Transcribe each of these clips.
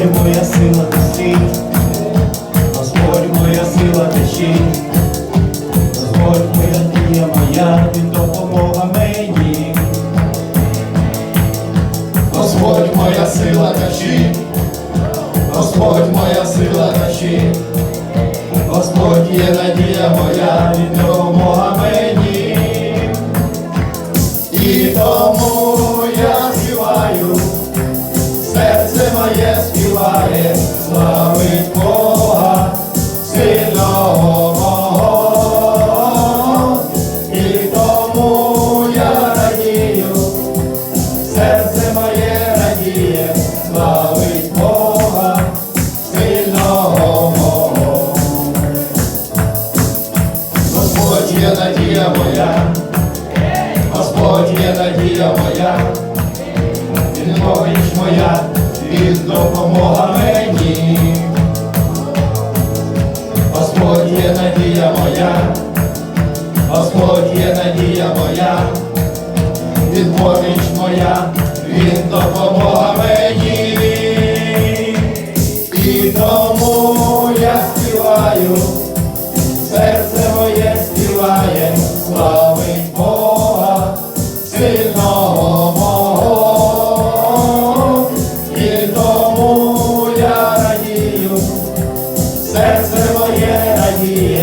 Господь моя сила течить, Господь моя сила течить, Господь моя дія моя, Він допомога мені. Господь моя сила тащи, Господь моя сила тащи, Господь є надія моя, Він допомога мені. І тому надія моя, Він поміч моя, Він допомога мені. Господь є надія моя, Господь є надія моя, Він моя, Він допомога мені. І тому я співаю, сильного мого. Я радію, серце моє радіє,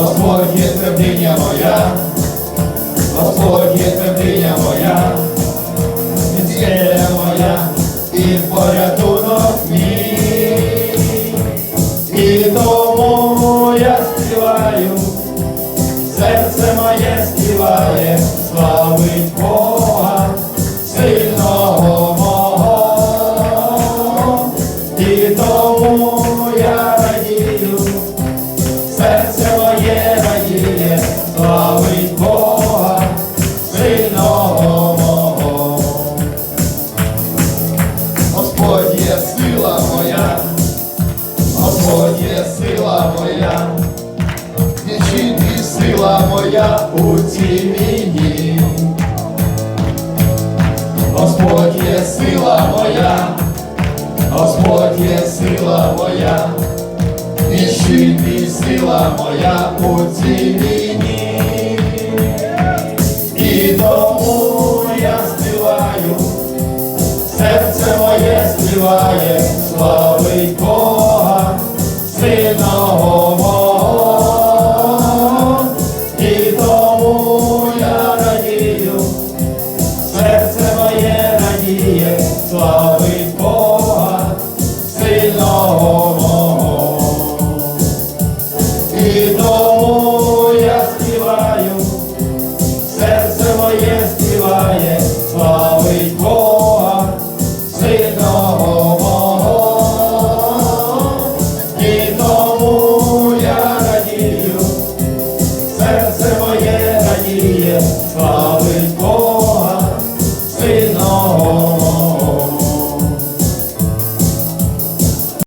Господь є твердиня моя, Господь є твердиня моя, Він моя і порятунок мій. І тому я співаю, серце моє співає, славить Бога, сильного мого. І тому я радію, серце моє славить Бога, сильного мого. Господь є сила моя, Господь є сила моя. І сила моя у цій війні. Господь є сила моя, Господь є сила моя, і сила моя у цій війні.